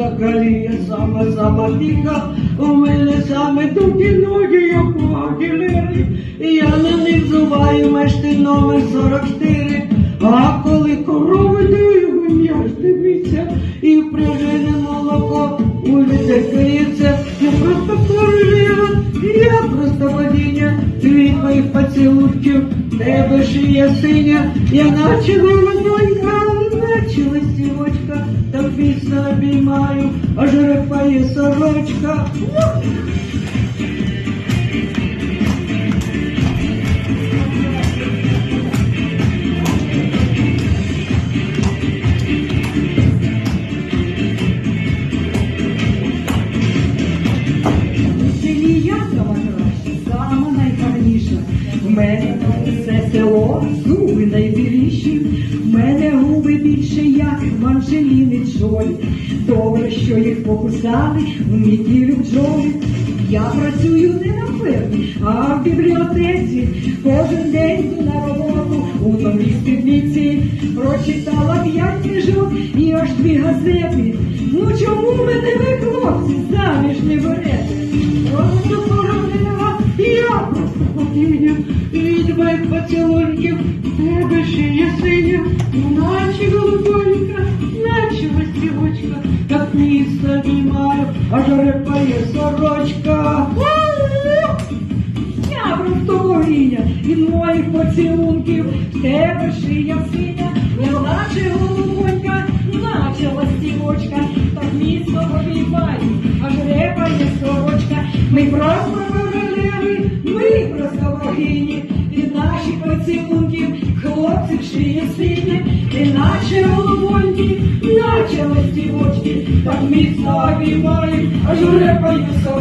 закаліє, саме сама у мене саме тугі ноги, як у. Я на них зуваю мешти номер 44, а коли корови даю, м'яш дивиться, і впряжене молоко у людей кається. Я просто королева, я просто богиня, від моїх поцілунків, тебе шия синя, я наче голубонька, наче листівочка, так пісно обіймаю, аж репає сорочка. Село зуби найбіліші. В мене губи більше, як в Анжеліни Джолі. Добре, що їх покусали в неділю бджоли. Я працюю не на фермі, а в бібліотеці. Кожен день йду на роботу у новій спідниці. Прочитала п'ять книжок і аж дві газети. Ну чому мене ви, хлопці, заміж не берете? Просто королева, я просто богиня, моїх поцілунків, тебе шия синя, наче голубонька, наче листівочка, так міцно обіймаю, аж репає сорочка. Я просто богиня від моїх поцілунків, тебе шия синя, наче голубонька, наче ластівочка, так міцно обіймаю, аж репає сорочка. Ми просто поцілунків, хлопців шиє синя, іначе голубоньки, наче ластівочки, так міцно обіймають, аж репає сорочка.